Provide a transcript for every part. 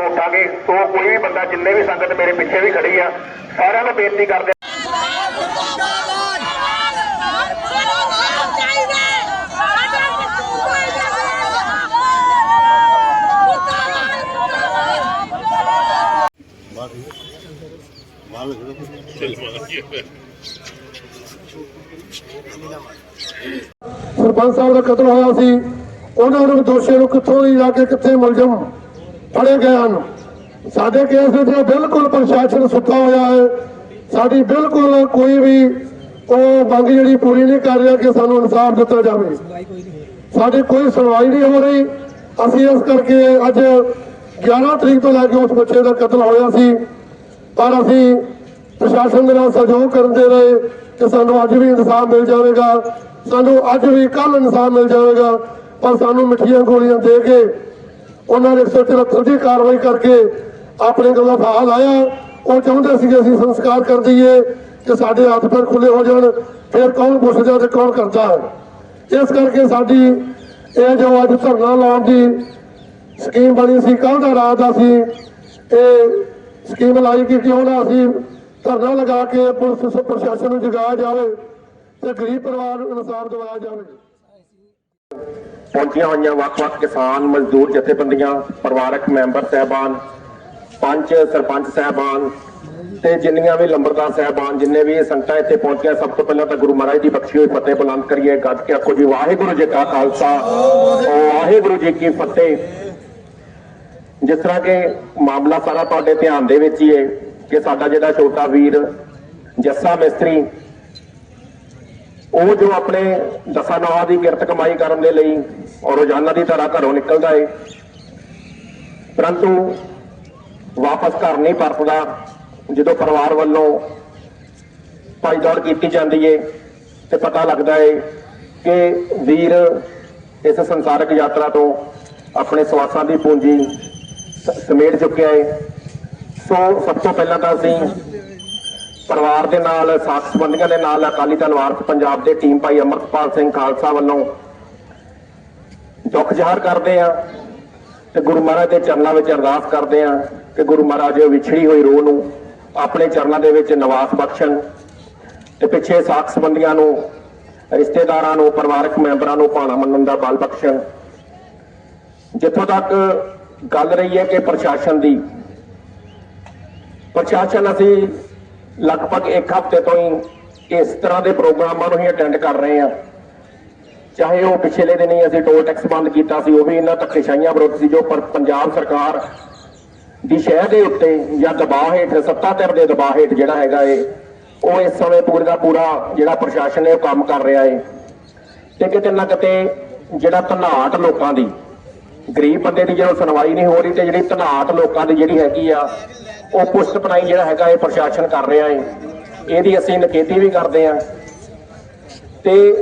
ਪੰਜਾਬ ਸੋ ਕੋਈ ਵੀ ਬੰਦਾ, ਜਿੰਨੇ ਵੀ ਸੰਗਤ ਮੇਰੇ ਪਿੱਛੇ ਵੀ ਖੜੀ ਆ, ਸਾਰਿਆਂ ਨੂੰ ਬੇਨਤੀ ਕਰਦੇ ਸਰਪੰਚ ਸਾਹਿਬ ਦਾ ਕਤਲ ਹੋਇਆ ਸੀ। ਉਹਨਾਂ ਨੂੰ ਦੋਸ਼ੀਆਂ ਨੂੰ ਕਿੱਥੋਂ ਦੀ ਜਾ ਕੇ ਕਿੱਥੇ ਮੁਲਜ਼ਮ ਫੜੇ ਗਏ ਹਨ। ਸਾਡੇ ਕੇਸ ਵਿੱਚ ਬਿਲਕੁਲ ਪ੍ਰਸ਼ਾਸਨ ਸੁੱਤਾ ਹੋਇਆ ਹੈ। ਸਾਡੀ ਬਿਲਕੁਲ ਕੋਈ ਵੀ ਉਹ ਮੰਗ ਜਿਹੜੀ ਪੂਰੀ ਨਹੀਂ ਕਰ ਰਿਹਾ ਕਿ ਸਾਨੂੰ ਇਨਸਾਫ ਦਿੱਤਾ ਜਾਵੇ। ਸਾਡੀ ਕੋਈ ਸੁਣਵਾਈ ਨਹੀਂ ਹੋ ਰਹੀ। ਅਸੀਂ ਇਸ ਕਰਕੇ ਅੱਜ 11 ਤਰੀਕ ਤੋਂ ਲੈ ਕੇ ਉਸ ਬੱਚੇ ਦਾ ਕਤਲ ਹੋਇਆ ਸੀ। ਪਰ ਅਸੀਂ ਪ੍ਰਸ਼ਾਸਨ ਦੇ ਨਾਲ ਸਹਿਯੋਗ ਕਰਦੇ ਰਹੇ ਕਿ ਸਾਨੂੰ ਅੱਜ ਵੀ ਇਨਸਾਫ ਮਿਲ ਜਾਵੇਗਾ। ਸਾਨੂੰ ਅੱਜ ਵੀ ਕੱਲ ਇਨਸਾਫ ਮਿਲ ਜਾਵੇਗਾ। ਪਰ ਸਾਨੂੰ ਮਿੱਠੀਆਂ ਗੋਲੀਆਂ ਦੇ ਕੇ ਉਹਨਾਂ ਨੇ 173 ਦੀ ਕਾਰਵਾਈ ਕਰਕੇ ਆਪਣੇ ਕੋਲ ਫਾਹਾ ਲਾਇਆ। ਉਹ ਚਾਹੁੰਦੇ ਸੀ ਕਿ ਅਸੀਂ ਸੰਸਕਾਰ ਕਰ ਦਈਏ ਕਿ ਸਾਡੇ ਹੱਥ ਪੈਰ ਖੁੱਲੇ ਹੋ ਜਾਣ, ਫਿਰ ਕੌਣ ਪੁੱਛਦਾ ਤੇ ਕੌਣ ਕਰਦਾ ਹੈ। ਇਸ ਕਰਕੇ ਸਾਡੀ ਇਹ ਜੋ ਅੱਜ ਧਰਨਾ ਲਾਉਣ ਦੀ ਸਕੀਮ ਬਣੀ ਸੀ ਕੱਲ ਦਾ ਰਾਤ ਦਾ ਸੀ, ਇਹ ਸਕੀਮ ਲਾਈ ਕੀਤੀ ਕਿਉਂ ਅਸੀਂ ਧਰਨਾ ਲਗਾ ਕੇ ਪੁਲਿਸ ਪ੍ਰਸ਼ਾਸਨ ਨੂੰ ਜਗਾਇਆ ਜਾਵੇ ਤੇ ਗਰੀਬ ਪਰਿਵਾਰ ਨੂੰ ਇਨਸਾਫ ਦਿਵਾਇਆ ਜਾਵੇ। ਪਹੁੰਚੀਆਂ ਹੋਈਆਂ ਵੱਖ-ਵੱਖ ਕਿਸਾਨ, ਮਜ਼ਦੂਰ, ਜਥੇਬੰਦੀਆਂ, ਪਰਿਵਾਰਕ ਮੈਂਬਰ, ਸਹਿਬਾਨ, ਪੰਚ, ਸਰਪੰਚ ਸਹਿਬਾਨ ਤੇ ਜਿੰਨੀਆਂ ਵੀ ਲੰਬਰਦਾਰ ਸਹਿਬਾਨ, ਜਿੰਨੇ ਵੀ ਇਹ ਸੰਗਤਾਂ ਇੱਥੇ ਪਹੁੰਚੀਆਂ, ਸਭ ਤੋਂ ਪਹਿਲਾਂ ਤਾਂ ਗੁਰੂ ਮਹਾਰਾਜ ਦੀ ਬਖਸ਼ੀ ਹੋਈ ਫਤਿਹ ਬੁਲੰਦ ਕਰੀਏ, ਗੱਜ ਕੇ ਆਖੋ ਜੀ, ਵਾਹਿਗੁਰੂ ਜੀ ਕਾ ਖਾਲਸਾ ਵਾਹਿਗੁਰੂ ਜੀ ਕੀ ਫਤਿਹ। ਜਿਸ ਤਰ੍ਹਾਂ ਕਿ ਮਾਮਲਾ ਸਾਰਾ ਤੁਹਾਡੇ ਧਿਆਨ ਦੇ ਵਿੱਚ ਹੀ ਹੈ ਕਿ ਸਾਡਾ ਜਿਹੜਾ ਛੋਟਾ ਵੀਰ ਜੱਸਾ ਮਿਸਤਰੀ ਉਹ ਜੋ ਆਪਣੇ ਦਸਾਂ ਨਵਾਂ ਦੀ ਕਿਰਤ ਕਮਾਈ ਕਰਨ ਦੇ ਲਈ ਔਰ ਰੋਜ਼ਾਨਾ ਦੀ ਤਰ੍ਹਾਂ ਘਰੋਂ ਨਿਕਲਦਾ ਏ, ਪਰੰਤੂ ਵਾਪਸ ਘਰ ਨਹੀਂ ਪਰਤਦਾ, ਜਦੋਂ ਪਰਿਵਾਰ ਵੱਲੋਂ ਭਾਈ ਦੌੜ ਕੀਤੀ ਜਾਂਦੀ ਏ, ਤੇ ਪਤਾ ਲੱਗਦਾ ਏ ਕਿ ਵੀਰ ਇਸ ਸੰਸਾਰਕ ਯਾਤਰਾ ਤੋਂ ਆਪਣੇ ਸਵਾਸਾਂ ਦੀ ਪੂੰਜੀ ਸਮੇਟ ਚੁੱਕਿਆ ਏ। ਸੋ ਸਭ ਤੋਂ ਪਹਿਲਾਂ ਤਾਂ ਅਸੀਂ ਪਰਿਵਾਰ ਦੇ ਨਾਲ ਸਾਥ ਸੰਬੰਧੀਆਂ ਦੇ ਨਾਲ, ਅਕਾਲੀ ਦਲ ਵਾਰਸ ਪੰਜਾਬ ਦੇ ਟੀਮ ਭਾਈ ਅਮਰਪਾਲ ਸਿੰਘ ਖਾਲਸਾ ਵੱਲੋਂ ਦੁੱਖ ਜ਼ਾਹਰ ਕਰਦੇ ਆ ਤੇ ਗੁਰੂ ਮਹਾਰਾਜ ਦੇ ਚਰਨਾਂ ਵਿੱਚ ਅਰਦਾਸ ਕਰਦੇ ਆ ਕਿ ਗੁਰੂ ਮਹਾਰਾਜ ਵਿਛੜੀ ਹੋਈ ਰੂਹ ਨੂੰ ਆਪਣੇ ਚਰਨਾਂ ਦੇ ਵਿੱਚ ਨਿਵਾਸ ਬਖਸ਼ਣ ਤੇ ਪਿੱਛੇ ਸਾਥ ਸੰਬੰਧੀਆਂ ਨੂੰ, ਰਿਸ਼ਤੇਦਾਰਾਂ ਨੂੰ, ਪਰਿਵਾਰਕ ਮੈਂਬਰਾਂ ਨੂੰ ਭਾਣਾ ਮੰਨਣ ਦਾ ਬਲ ਬਖਸ਼ਣ। ਜਿੱਥੋਂ ਤੱਕ ਗੱਲ ਰਹੀ ਹੈ ਕਿ ਪ੍ਰਸ਼ਾਸਨ ਦੀ, ਪ੍ਰਸ਼ਾਸਨ ਅਸੀਂ ਲਗਭਗ ਇੱਕ ਹਫ਼ਤੇ ਤੋਂ ਹੀ ਇਸ ਤਰ੍ਹਾਂ ਦੇ ਪ੍ਰੋਗਰਾਮਾਂ ਨੂੰ ਹੀ ਅਟੈਂਡ ਕਰ ਰਹੇ ਹਾਂ। ਚਾਹੇ ਉਹ ਪਿਛਲੇ ਦਿਨੀ ਅਸੀਂ ਟੋਲ ਟੈਕਸ ਬੰਦ ਕੀਤਾ ਸੀ, ਉਹ ਵੀ ਇਹਨਾਂ ਧੱਕੇਸ਼ਾਹੀਆਂ ਵਿਰੁੱਧ ਸੀ, ਜੋ ਪੰਜਾਬ ਸਰਕਾਰ ਦੀ ਸ਼ਹਿ ਦੇ ਉੱਤੇ ਜਾਂ ਦਬਾਅ ਹੇਠ, ਸੱਤਾ ਧਿਰ ਦੇ ਦਬਾਅ ਹੇਠ ਜਿਹੜਾ ਹੈਗਾ ਏ, ਉਹ ਇਸ ਸਮੇਂ ਪੂਰੇ ਦਾ ਪੂਰਾ ਜਿਹੜਾ ਪ੍ਰਸ਼ਾਸਨ ਹੈ ਉਹ ਕੰਮ ਕਰ ਰਿਹਾ ਏ। ਤੇ ਕਿਤੇ ਨਾ ਕਿਤੇ ਜਿਹੜਾ ਧਨਾਟ ਲੋਕਾਂ ਦੀ, ਗਰੀਬ ਬੰਦੇ ਦੀ ਜਦੋਂ ਸੁਣਵਾਈ ਨਹੀਂ ਹੋ ਰਹੀ ਤੇ ਜਿਹੜੀ ਧਨਾਟ ਲੋਕਾਂ ਦੀ ਜਿਹੜੀ ਹੈਗੀ ਆ ਉਹ ਪੁਸ਼ਤ ਪਨਾਈ ਜਿਹੜਾ ਹੈਗਾ ਇਹ ਪ੍ਰਸ਼ਾਸਨ ਕਰ ਰਿਹਾ ਏ। ਇਹਦੀ ਅਸੀਂ ਨਕੇਤੀ ਵੀ ਕਰਦੇ ਆ। ਤੇ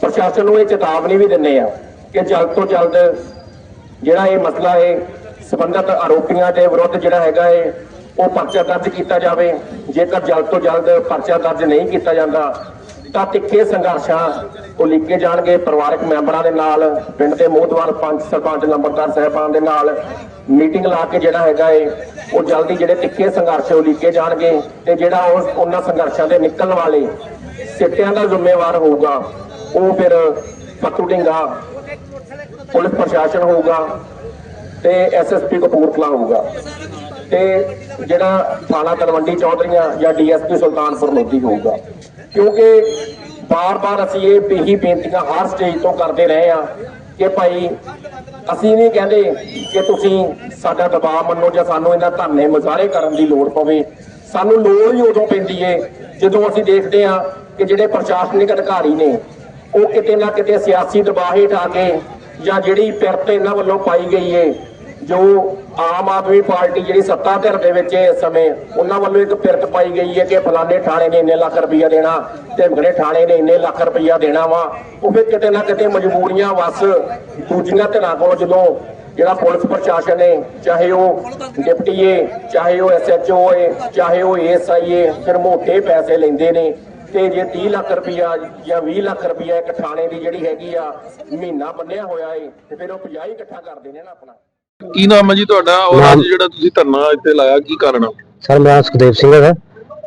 ਪ੍ਰਸ਼ਾਸਨ ਨੂੰ ਇਹ ਚੇਤਾਵਨੀ ਵੀ ਦਿੰਨੇ ਆ ਕਿ ਜਲਦ ਤੋਂ ਜਲਦ ਜਿਹੜਾ ਇਹ ਮਸਲਾ ਹੈ ਸਬੰਧਤ ਆਰੋਪੀਆਂ ਦੇ ਵਿਰੁੱਧ ਜਿਹੜਾ ਹੈਗਾ ਏ, ਉਹ ਪਰਚਾ ਦਰਜ ਕੀਤਾ ਜਾਵੇ। ਜੇਕਰ ਜਲਦ ਤੋਂ ਜਲਦ ਪਰਚਾ ਦਰਜ ਨਹੀਂ ਕੀਤਾ ਜਾਂਦਾ ਤਾਂ ਤਿੱਖੇ ਸੰਘਰਸ਼ਾਂ ਉਹ ਲਿਖੇ ਜਾਣਗੇ। ਪਰਿਵਾਰਕ ਮੈਂਬਰਾਂ ਦੇ ਨਾਲ, ਪਿੰਡ ਦੇ ਮੋਹਤਵਾਰ ਪੰਚ ਸਰਪੰਚ ਨੰਬਰਦਾਰ ਸਾਹਿਬਾਨ ਦੇ ਨਾਲ ਮੀਟਿੰਗ ਲਾ ਕੇ ਜਿਹੜਾ ਹੈਗਾ ਏ, ਉਹ ਜਲਦੀ ਜਿਹੜੇ ਤਿੱਖੇ ਸੰਘਰਸ਼ ਉਹ ਲਿਖੇ ਜਾਣਗੇ ਤੇ ਜਿਹੜਾ ਉਸ ਉਹਨਾਂ ਸੰਘਰਸ਼ਾਂ ਦੇ ਨਿਕਲਣ ਵਾਲੇ ਸਿੱਟਿਆਂ ਦਾ ਜ਼ਿੰਮੇਵਾਰ ਹੋਊਗਾ, ਉਹ ਫਿਰ ਪੱਤੂ ਢਿੰਗਾ ਪੁਲਿਸ ਪ੍ਰਸ਼ਾਸਨ ਹੋਊਗਾ ਤੇ ਐਸਐਸਪੀ ਕਪੂਰਥਲਾ ਹੋਊਗਾ। ਤੇ ਜਿਹੜਾ ਥਾਣਾ ਤਲਵੰਡੀ ਚੌਧਰੀਆਂ ਜਾਂ ਡੀਐਸਪੀ ਸੁਲਤਾਨਪੁਰ ਲੋਧੀ ਹੋਊਗਾ। ਕਿਉਂਕਿ ਬਾਰ-ਬਾਰ ਅਸੀਂ ਇਹ ਇਹੀ ਬੇਨਤੀਆਂ ਹਰ ਸਟੇਜ ਤੋਂ ਕਰਦੇ ਰਹੇ ਆ ਕਿ ਭਾਈ, ਅਸੀਂ ਨਹੀਂ ਕਹਿੰਦੇ ਕਿ ਤੁਸੀਂ ਸਾਡਾ ਦਬਾਅ ਮੰਨੋ ਜਾਂ ਸਾਨੂੰ ਇਹਨਾਂ ਧਰਨੇ ਮੁਜ਼ਾਹਰੇ ਕਰਨ ਦੀ ਲੋੜ ਪਵੇ। ਸਾਨੂੰ ਲੋੜ ਹੀ ਉਦੋਂ ਪੈਂਦੀ ਏ ਜਦੋਂ ਅਸੀਂ ਦੇਖਦੇ ਆ ਕਿ ਜਿਹੜੇ ਪ੍ਰਸ਼ਾਸਨਿਕ ਅਧਿਕਾਰੀ ਨੇ, ਉਹ ਕਿਤੇ ਨਾ ਕਿਤੇ ਸਿਆਸੀ ਦਬਾਅ ਹੇਠ ਆ ਕੇ ਜਾਂ ਜਿਹੜੀ ਪਿਰਤ ਇਹਨਾਂ ਵੱਲੋਂ ਪਾਈ ਗਈ ਏ ਜੋ ਆਮ ਆਦਮੀ ਪਾਰਟੀ ਜਿਹੜੀ ਸੱਤਾ ਧਿਰ ਦੇ ਵਿੱਚ ਇਸ ਸਮੇਂ ਉਹਨਾਂ ਵੱਲੋਂ ਇੱਕ ਫਿਰਤ ਪਾਈ ਗਈ ਹੈ ਕਿ ਫਲਾਣੇ ਥਾਣੇ ਨੇ ਇੰਨੇ ਲੱਖ ਰੁਪਈਆ ਦੇਣਾ ਤੇ ਢਿਮਕੜੇ ਥਾਣੇ ਨੇ ਇੰਨੇ ਲੱਖ ਰੁਪਈਆ ਦੇਣਾ ਵਾ, ਉਹ ਫਿਰ ਕਿਤੇ ਨਾ ਕਿਤੇ ਮਜਬੂਰੀਆਂ ਵਸ ਦੂਜੀਆਂ ਧਿਰਾਂ ਕੋਲ ਜਦੋਂ ਜਿਹੜਾ ਪੁਲਿਸ ਪ੍ਰਸ਼ਾਸਨ ਹੈ ਚਾਹੇ ਉਹ ਡਿਪਟੀ ਹੈ ਚਾਹੇ ਉਹ ਐਸਐਚਓ ਹੈ ਚਾਹੇ ਉਹ ਏਐਸਆਈ ਹੈ ਫਿਰ ਮੋਟੇ ਪੈਸੇ ਲੈਂਦੇ ਨੇ ਤੇ ਜੇ 30 ਲੱਖ ਰੁਪਇਆ ਜਾਂ 20 ਲੱਖ ਰੁਪਇਆ ਇੱਕ ਥਾਣੇ ਦੀ ਜਿਹੜੀ ਹੈਗੀ ਆ ਮਹੀਨਾ ਬੰਨਿਆ ਹੋਇਆ ਏ, ਤੇ ਫਿਰ ਉਹ 50 ਇਕੱਠਾ ਕਰਦੇ ਨੇ ਨਾ ਆਪਣਾ। ਕੀ ਨਾਮ ਹੈ ਜੀ ਤੁਹਾਡਾ ਔਰ ਅੱਜ ਜਿਹੜਾ ਤੁਸੀਂ ਧਰਨਾ ਇੱਥੇ ਲਾਇਆ ਕੀ ਕਾਰਨ ਆ? ਸਰ ਮੇਰਾ ਨਾਮ ਸੁਖਦੇਵ ਸਿੰਘ ਹੈ।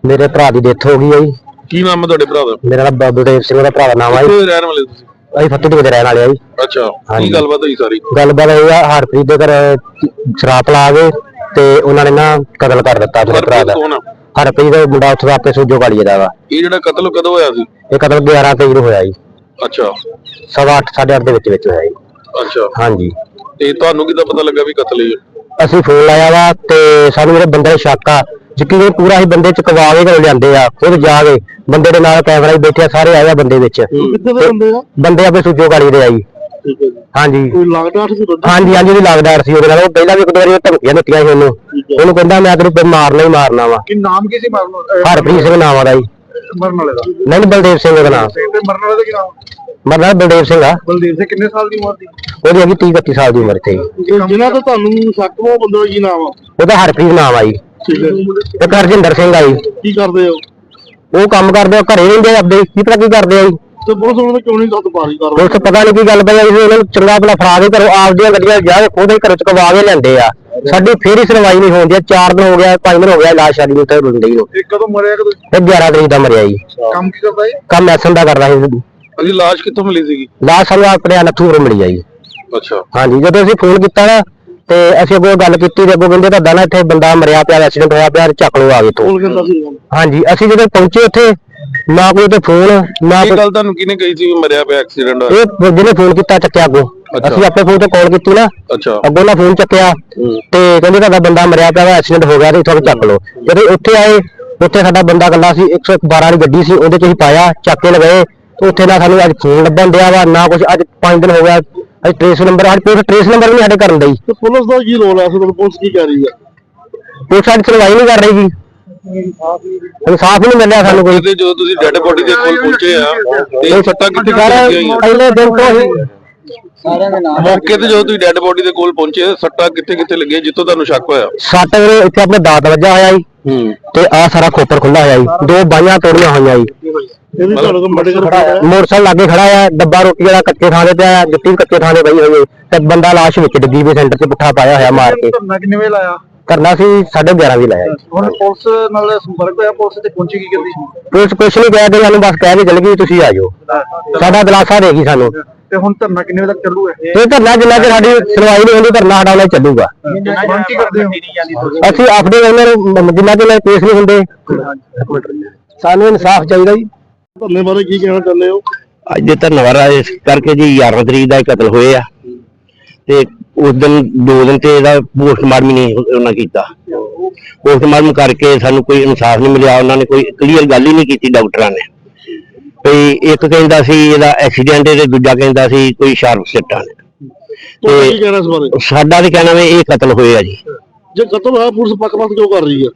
ਮੇਰੇ ਭਰਾ ਦੀ ਡੈਥ ਹੋ ਗਈ ਹੈ ਜੀ। ਕੀ ਨਾਮ ਹੈ ਤੁਹਾਡੇ ਭਰਾ ਦਾ? ਮੇਰਾ ਨਾਮ ਬਾਬੂਦੇਵ ਸਿੰਘ ਦਾ ਭਰਾ ਦਾ ਨਾਮ ਹੈ ਜੀ। ਕਿੱਥੇ ਰਹਿਣ ਵਾਲੇ ਤੁਸੀਂ? ਅਸੀਂ ਫੱਟੀ ਦੇ ਰਹਿਣ ਵਾਲੇ ਆ ਜੀ। ਅੱਛਾ ਹਾਂਜੀ। ਕੀ ਗੱਲਬਾਤ ਹੋਈ ਸਾਰੀ? ਗੱਲਬਾਤ ਇਹ ਆ ਹਰਪ੍ਰੀਤ ਦੇ ਘਰ ਸ਼ਰਾਪ ਲਾ ਗਏ ਤੇ ਉਹਨਾਂ ਨੇ ਨਾ ਕਤਲ ਕਰ ਦਿੱਤਾ ਮੇਰੇ ਭਰਾ ਦਾ। ਕੌਣ ਆ? ਹਰਪ੍ਰੀਤ ਦਾ ਮੁੰਡਾ ਉੱਥੇ ਦਾ ਆਪੇ ਸੂਜੋ ਕਾਲੀਏ ਦਾ ਵਾ। ਇਹ ਜਿਹੜਾ ਕਤਲ ਕਦੋਂ ਹੋਇਆ ਸੀ? ਇਹ ਕਤਲ 11 ਤਰੀਕ ਨੂੰ ਹੋਇਆ ਜੀ। ਅੱਛਾ। ਸਵਾ 8 8:30 ਦੇ ਵਿੱਚ ਵਿੱਚ ਹੋਇਆ ਜੀ। ਅੱਛਾ। ਹਾਂਜੀ। ਤੇ ਤੁਹਾਨੂੰ ਕਿਦਾਂ ਪਤਾ ਲੱਗਾ ਵੀ ਕਤਲ ਹੀ ਹੈ ਅਸੀਂ ਫੋਨ ਲਾਇਆ ਵਾ ਤੇ ਸਾਨੂੰ ਮੇਰੇ ਬੰਦੇ ਦਾ ਸ਼ੱਕ ਆ ਯਕੀਨ ਪੂਰਾ ਹੀ ਬੰਦੇ ਚਕਵਾ ਕੇ ਘਰੋਂ ਲਿਆਂਦੇ ਆ ਖੁਦ ਜਾ ਕੇ ਬੰਦੇ ਦੇ ਨਾਲ ਕੈਮਰਾ ਹੀ ਬੈਠਿਆ ਸਾਰੇ ਆਏ ਆ ਬੰਦੇ ਵਿੱਚ। ਕਿੱਥੇ ਦੇ ਬੰਦੇ ਆ? ਬੰਦੇ ਆਪੇ ਸੂਜੋ ਕਾਲੀ ਦੇ ਆ ਜੀ ਠੀਕ ਹੈ ਜੀ। ਹਾਂਜੀ। ਕੋਈ ਲੱਗਦਾ ਸੀ ਤੁਹਾਡਾ ਹਾਂਜੀ ਹਾਂਜੀ ਉਹਦੀ ਲੱਗਦਾਰ ਸੀ ਉਹਦੇ ਨਾਲ। ਉਹ ਪਹਿਲਾਂ ਵੀ ਇੱਕ ਦੋ ਵਾਰੀ ਉਹ ਧਮਕੀਆਂ ਦਿੱਤੀਆਂ ਸੀ ਉਹਨੂੰ। ਉਹਨੂੰ ਕਹਿੰਦਾ ਮੈਂ ਤੈਨੂੰ ਮਾਰਨਾ ਹੀ ਮਾਰਨਾ ਵਾ। ਕਿ ਨਾਮ ਕੀ ਸੀ ਮਰਨ ਹਰਪ੍ਰੀਤ ਸਿੰਘ ਨਾਮ ਆਦਾ ਜੀ। ਮਰਨ ਵਾਲੇ ਦਾ। ਨਹੀਂ ਬਲਦੇਵ ਸਿੰਘ ਉਹਦਾ ਨਾਮ। ਤੇ ਮਰਨ ਵਾਲੇ ਦਾ ਕੀ ਨਾਮ? ਮਰਨਾ ਬਲਦੇਵ ਸਿੰਘ ਆ। ਬਲਦੇਵ ਸਿੰਘ ਕਿੰਨੇ ਸਾਲ ਦੀ ਉਮਰ ਦੀ? ਉਹਦੀ ਹੈਗੀ 30 31 ਸਾਲ ਦੀ ਉਮਰ ਤੇ ਜੀ। ਜਿਨ੍ਹਾਂ ਤੋਂ ਤੁਹਾਨੂੰ ਸ਼ੱਕ ਉਹ ਬੰਦੇ ਦਾ ਕੀ ਨਾਮ ਆ? ਉਹਦਾ ਹਰਪ੍ਰੀਤ ਨਾਮ ਆ ਜੀ। ਠੀਕ ਹੈ। ਇੱਕ ਹਰਜਿੰਦਰ ਸਿੰਘ ਆ ਜੀ। ਕੀ ਕਰਦੇ ਹੋ? ਉਹ ਕੰਮ ਕਰਦੇ ਆ ਘਰੇ ਰਹਿੰਦੇ ਆ ਆਪਦੇ। ਕੀ ਪਤਾ ਕੀ ਕਰਦੇ ਆ ਜੀ। ਤੇ ਪੁਲਿਸ ਉਹਨਾਂ ਨੇ ਕਿਉਂ ਨਹੀਂ ਹੱਥ ਪਾਰੀ ਕਰ ਉਸ ਪਤਾ ਨਹੀਂ ਕੀ ਗੱਲ ਪਈ ਆ ਜੀ ਉਹਨਾਂ ਨੂੰ ਚੰਗਾ ਭਲਾ ਫੜਾ ਕੇ ਘਰੋਂ ਆਪਦੀਆਂ ਗੱਡੀਆਂ ਜਾ ਕੇ ਖੁਦ ਘਰੋਂ ਚਕਵਾ ਕੇ ਲੈਂਦੇ ਆ। ਸਾਡੀ ਫੇਰ ਹੀ ਸੁਣਵਾਈ ਨਹੀਂ ਹੁੰਦੀ 4 ਦਿਨ ਹੋ ਗਿਆ 5 ਦਿਨ ਹੋ ਗਿਆ ਲਾਸ਼ ਸਾਡੀ ਨੂੰ ਤੇ ਰੁੰਦੀ ਨੂੰ। ਇਹ ਕਦੋਂ ਮਰਿਆ ਕਦੋਂ? ਤੇ 11 ਤਰੀਕ ਦਾ ਮਰਿਆ ਜੀ। ਕੰਮ ਕੀ ਕਰਦਾ ਹੈ ਕੰਮ ਐਸਨ ਦਾ ਕਰਦਾ ਸੀ ਅਜੀ ਲਾਸ਼ ਕਿੱਥੋਂ ਮਿਲੀ ਸੀਗੀ? ਲਾਸ਼ ਸਾਨੂੰ ਆਪਣੇ ਨੱਥੂ ਤੋਂ ਮਿਲੀ ਆ ਜੀ। ਅੱਛਾ। ਹਾਂਜੀ ਜਦੋਂ ਅਸੀਂ ਫੋਨ ਕੀਤਾ ਨਾ ਤੇ ਅਸੀਂ ਅੱਗੋਂ ਗੱਲ ਕੀਤੀ ਤੇ ਅੱਗੋਂ ਕਹਿੰਦੇ ਨਾ ਇੱਥੇ ਬੰਦਾ ਮਰਿਆ ਪਿਆ ਐਕਸੀਡੈਂਟ ਹੋਇਆ ਪਿਆ ਚੱਕ ਲਓ ਆ ਗਏ ਤੋਂ ਕੋਲ ਕਹਿੰਦਾ ਸੀ? ਹਾਂਜੀ ਅਸੀਂ ਜਦੋਂ ਪਹੁੰਚੇ ਉੱਥੇ ਨਾ ਕੋਈ ਤੇ ਫੋਨ ਨਾ ਇਹ ਕੋਈ ਗੱਲ ਤੁਹਾਨੂੰ ਕਿਹਨੇ ਕਹੀ ਸੀ ਵੀ ਮਰਿਆ ਪਿਆ ਐਕਸੀਡੈਂਟ ਹੋਇਆ? ਇਹ ਜਿਹਨੇ ਫੋਨ ਕੀਤਾ ਚੱਕਿਆ ਅੱਗੋਂ। ਅੱਛਾ। ਅਸੀਂ ਆਪਣੇ ਫੋਨ ਤੇ ਕਾਲ ਕੀਤੀ ਨਾ ਅੱਛਾ। ਅੱਗੋਂ ਨਾ ਫੋਨ ਚੱਕਿਆ ਤੇ ਕਹਿੰਦੇ ਤੁਹਾਡਾ ਬੰਦਾ ਮਰਿਆ ਪਿਆ ਐਕਸੀਡੈਂਟ ਹੋ ਗਿਆ ਤੇ ਇੱਥੋਂ ਚੱਕ ਲਓ। ਜਦੋਂ ਉੱਥੇ ਆਏ ਉੱਥੇ ਸਾਡਾ ਬੰਦਾ ਗੱਲਾ ਸੀ 112 ਵਾਲੀ ਗੱਡੀ ਸੀ ਉਹਦੇ ਚ ਅਸੀਂ ਪਾਇਆ ਚੱਕ ਕੇ ਲਗਾਏ ਤੇ ਉੱਥੇ ਨਾ ਸਾਨੂੰ ਅੱਜ ਫੋਨ ਲੱਭਣ ਡਿਆ ਵਾ ਨਾ ਕੁਝ ਅੱਜ 5 ਦਿਨ ਹੋ ਗਿਆ ਅੱਜ ਟ੍ਰੇਸ ਨੰਬਰ ਸਾਡੇ ਕੋਲ ਟ੍ਰੇਸ ਨੰਬਰ ਵੀ ਨੀ ਸਾਡੇ ਕਰਨ ਦਈ ਤੇ ਪੁਲਿਸ ਦਾ ਕੀ ਰੋਲ ਹੈ ਵਿੱਚ ਪੁਲਿਸ ਕੀ ਕਰ ਰਹੀ ਹੈ ਪੁਲਿਸ ਸਾਡੀ ਸੁਣਵਾਈ ਨਹੀਂ ਕਰ ਰਹੀ ਜੀ। ਇਨਸਾਫ ਨਹੀਂ ਮਿਲਿਆ ਸਾਨੂੰ ਕੋਈ। ਤੇ ਜਦੋਂ ਤੁਸੀਂ ਡੈੱਡ ਬੋਡੀ ਦੇ ਕੋਲ ਪਹੁੰਚੇ ਆ ਤੇ ਇਹ ਸੱਟਾਂ ਕਿੱਥੇ ਕਿੱਥੇ ਲੱਗੀਆਂ ਹੋਈਆਂ? ਪਹਿਲੇ ਦਿਨ ਤੋਂ ਹੀ ਮੌਕੇ ਤੇ ਜਦੋਂ ਤੁਸੀਂ ਡੈੱਡ ਬੋਡੀ ਦੇ ਕੋਲ ਪਹੁੰਚੇ ਸੱਟਾਂ ਕਿੱਥੇ ਕਿੱਥੇ ਲੱਗੀਆਂ ਜਿੱਥੋਂ ਤੁਹਾਨੂੰ ਸ਼ੱਕ ਹੋਇਆ? ਸੱਟ ਵੀਰੇ ਇੱਥੇ ਆਪਣੇ ਦਾਤ ਵੱਜਾ ਹੋਇਆ ਜੀ। ਹੂੰ ਤੇ ਆ ਸਾਰਾ ਖੋਪਰ ਖੁੱਲਾ ਹੋਇਆ ਜੀ। ਦੋ ਬਾਹਾਂ ਤੋੜੀਆਂ ਹੋਈਆਂ ਜੀ। ਇਹ ਵੀ ਤੁਹਾਡੇ ਕੋਲ ਮੈਡੀਕਲ ਹੈ ਮੋਟਰਸਾਈਕਲ ਲਾਗੇ ਖੜਾ ਆ ਡੱਬਾ ਰੋਟੀ ਵਾਲਾ ਕੱਚੇ ਥਾਂ ਤੇ ਪਿਆ ਜੁੱਤੀ ਵੀ ਕੱਚੇ ਥਾਂ ਤੇ ਪਈ ਹੋਈ ਹੈ ਤੇ ਬੰਦਾ ਲਾਸ਼ ਵਿੱਚ ਡਿੱਗੀ ਵੀ ਸੈਂਟਰ 'ਚ ਪੁੱਠਾ ਪਾਇਆ ਹੋਇਆ ਮਾਰ ਕੇ। ਧਰਨਾ ਕਿੰਨੇ ਵੇ ਲਾਇਆ? ਕਰਨਾ ਸੀ 11:30 ਵੀ ਲਾਇਆ ਜੀ। ਹੁਣ ਪੁਲਿਸ ਨਾਲ ਸੰਪਰਕ ਹੋਇਆ ਪੁਲਿਸ ਤੇ ਪਹੁੰਚੀ ਕੀ ਕਰਦੀ ਪੁਲਿਸ ਕੁਛ ਨਹੀਂ ਕਹਿ ਦੇ ਸਾਨੂੰ ਬਸ ਕਹਿ ਕੇ ਚੱਲ ਗਈ ਤੁਸੀਂ ਆ ਜਾਓ। ਸਾਡਾ ਦਿਲਾਸਾ ਦੇਗੀ ਸਾਨੂੰ। ਤੇ ਹੁਣ ਧਰਨਾ ਕਿੰਨੇ ਵਜੇ ਤੱਕ ਚੱਲੂਗਾ ਇਹ? ਧਰਨਾ ਜਿੰਨਾ ਚਿਰ ਸਾਡੀ ਸੁਣਵਾਈ ਨਹੀਂ ਹੁੰਦੀ ਧਰਨਾ ਸਾਡਾ ਉਹਨਾਂ ਚੱਲੂਗਾ। ਮੰਗ ਕੀ ਕਰਦੇ ਹੋ? ਅਸੀਂ ਆਪਣੇ ਉਹਨਾਂ ਜਿੰਨਾ ਚਿਰ ਕੇਸ ਨਹੀਂ ਹੁੰਦੇ। ਸਾਨੂੰ ਇਨਸਾਫ ਚਾਹੀਦਾ ਜੀ। ਧਰਨੇ ਬਾਰੇ ਕੀ ਕਹਿਣਾ ਚਾਹੁੰਦੇ ਹੋ? ਅੱਜ ਦੇ ਧੰਨਵਾਦ ਇਸ ਕਰਕੇ ਜੀ 11 ਤਰੀਕ ਦਾ ਇਹ ਕਤਲ ਹੋਏ ਆ। ਤੇ ਉਸ ਦਿਨ ਦੋ ਦਿਨ ਤੇ ਇਹਦਾ ਪੋਸਟਮਾਰਟਮ ਹੀ ਨਹੀਂ ਉਹਨਾਂ ਕੀਤਾ। ਪੋਸਟਮਾਰਟਮ ਕਰਕੇ ਸਾਨੂੰ ਕੋਈ ਇਨਸਾਫ ਨਹੀਂ ਮਿਲਿਆ। ਉਹਨਾਂ ਨੇ ਕੋਈ ਕਲੀਅਰ ਗੱਲ ਹੀ ਨਹੀਂ ਕੀਤੀ ਡਾਕਟਰਾਂ ਨੇ। ਵੀ ਇੱਕ ਕਹਿੰਦਾ ਸੀ ਇਹਦਾ ਐਕਸੀਡੈਂਟ ਤੇ ਦੂਜਾ ਕਹਿੰਦਾ ਸੀ ਕੋਈ ਸ਼ਾਰਪ ਸੱਟਾਂ ਨੇ। ਤੁਸੀਂ ਕੀ ਕਹਿਣਾ ਇਸ ਬਾਰੇ? ਸਾਡਾ ਤੇ ਕਹਿਣਾ ਵੀ ਇਹ ਕਤਲ ਹੋਏ ਆ ਜੀ। ਜੇ ਕਤਲ ਹੋਇਆ ਪੁਲਿਸ ਪੱਖ-ਪੱਖ ਕਿਉਂ ਕਰ ਰਹੀ ਹੈ?